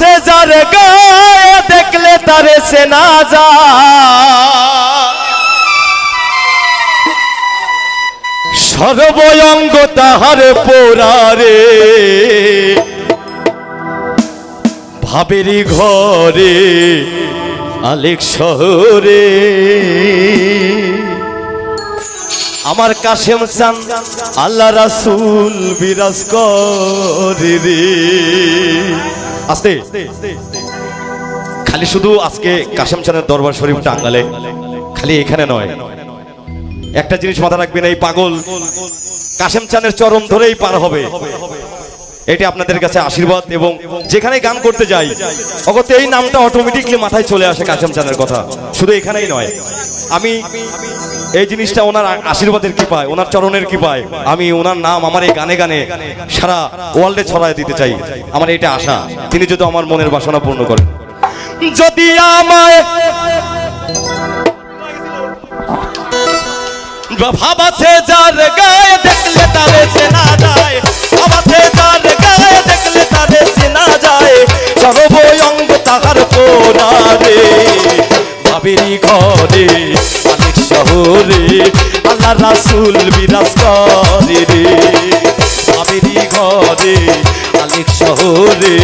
সে যার গায়ে দেখলে তারে সে না যা সর্বঙ্গ তাহার পোড়ারে, ভাবেরি ঘরে, আলেক শহরে। আমার কাশেম চান, আল্লাহ রাসুল বিরাজ করে আস্তে। খালি শুধু আজকে কাশেম চানের দরবার শরীফ টাঙ্গালে খালি এখানে নয়। একটা জিনিস মাথা রাখবেন, এই পাগল। কাশেম চানের চরম ধরেই পার হবে। এটা আপনাদের কাছে আশীর্বাদ এবং যেখানে গান করতে যাই অগত এই নামটা অটোমেটিকলি মাথায় চলে আসে কাশেম চানের কথা। শুধু এখানেই নয়, আমি এই জিনিসটা ওনার আশীর্বাদের কৃপায়, ওনার চরণের কৃপায়, আমি ওনার নাম আমার এই গানে গানে সারা ওয়ার্ল্ডে ছড়ায় দিতে চাই। আমার এটা আশা। তিনি যদি আমার মনের বাসনা পূর্ণ করেন। যদি আমায় ভাবাছে যার গায়ে দেখলে তারে চেনা যায় ভাবাছে ঘরে অনেক শহরে আল্লাহ রাসুল বিরাজ করে রে। আমেরি ঘরে অনেক শহরে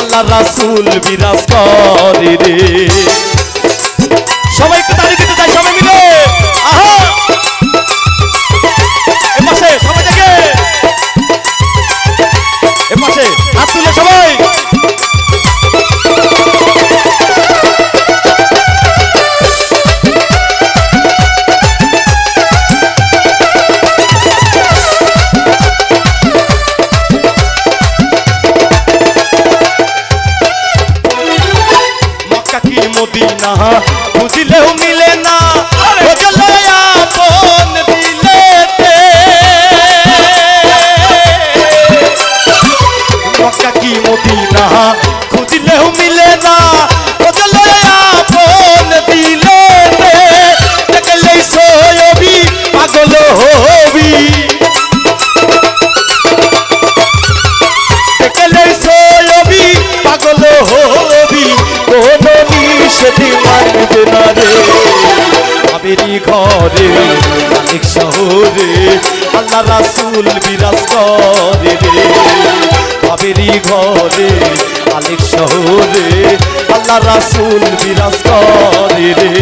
আল্লাহ রাসুল বিরাজ করে রে। সবাইকে তালি कहा আবেরি ঘরে অনেক শহরে, আল্লাহ রাসুল বিরাজ করে রে। আবেরি ঘরে অনেক শহরে, আল্লাহ রাসুল বিরাজ করে রে।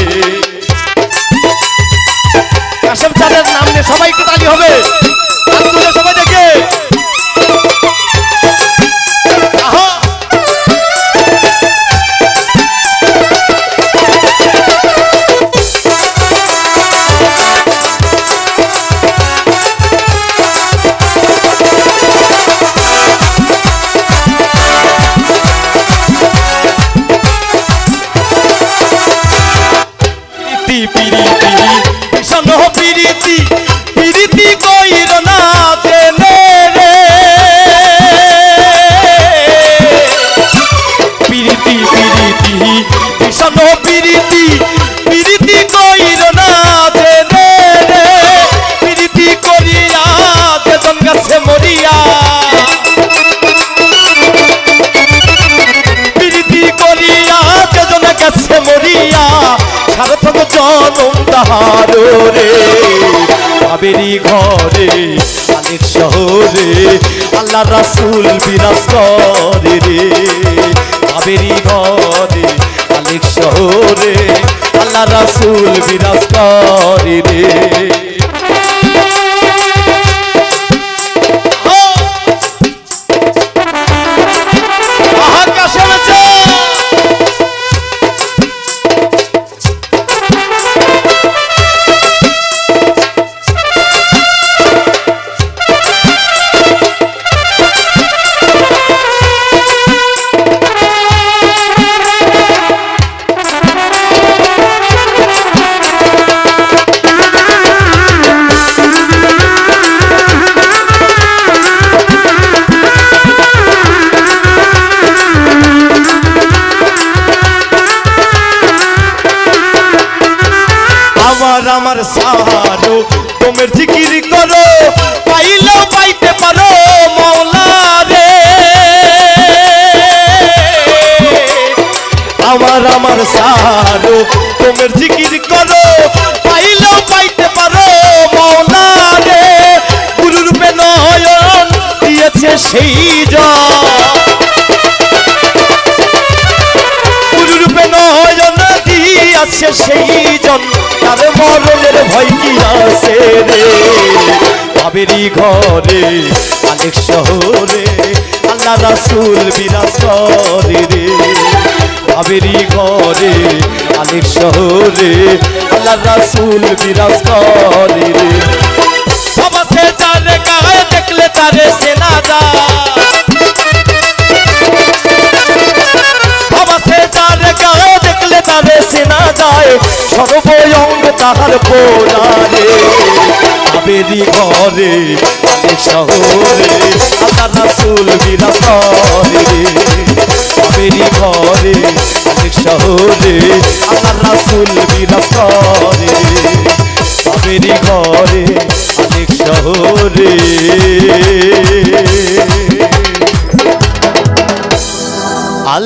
কাশেম চাঁদের নাম নিয়ে সবাই একটু তালি হবে। সবাই দেখে। তাহার রে ঘরে অনেক শহরে আল্লাহ রাসুল বিরাজ করে রে। ভাবেরি ঘরে আলের শহরে আল্লাহ রাসুল বিরাজ করে রে। আমার আমার সাহারো তোমের জিকির করো, পাইলেও পাইতে পারো মৌলা রে আমার আমার সারো তোমার জিকির করো, পাইলেও পাইতে পারো মৌলা রে গুরু রূপে নয়ন দিয়েছে সেই জন। দিয়াছে সেই জন তার মরণের ভয় কি আছে রে? বাবেরি ঘরে আলেক শহরে, আল্লাহ রাসুল বিরাজ করে রে। বাবেরি ঘরে আলেক শহরে, আল্লাহ রাসুল বিরাজ করে রে। সবাসে তারে গায়ে দেখলে তারে সেনা যায়। যায় সর্বঙ্গ তাহার পোড়ারে আবেরি ঘরে শহরে, আল্লাহ রাসুল বিরাজ করে রে। আবেরি ঘরে শহরে, আল্লাহ রাসুল বিরাজ করে রে। আবেরি ঘরে আলেক শহরে।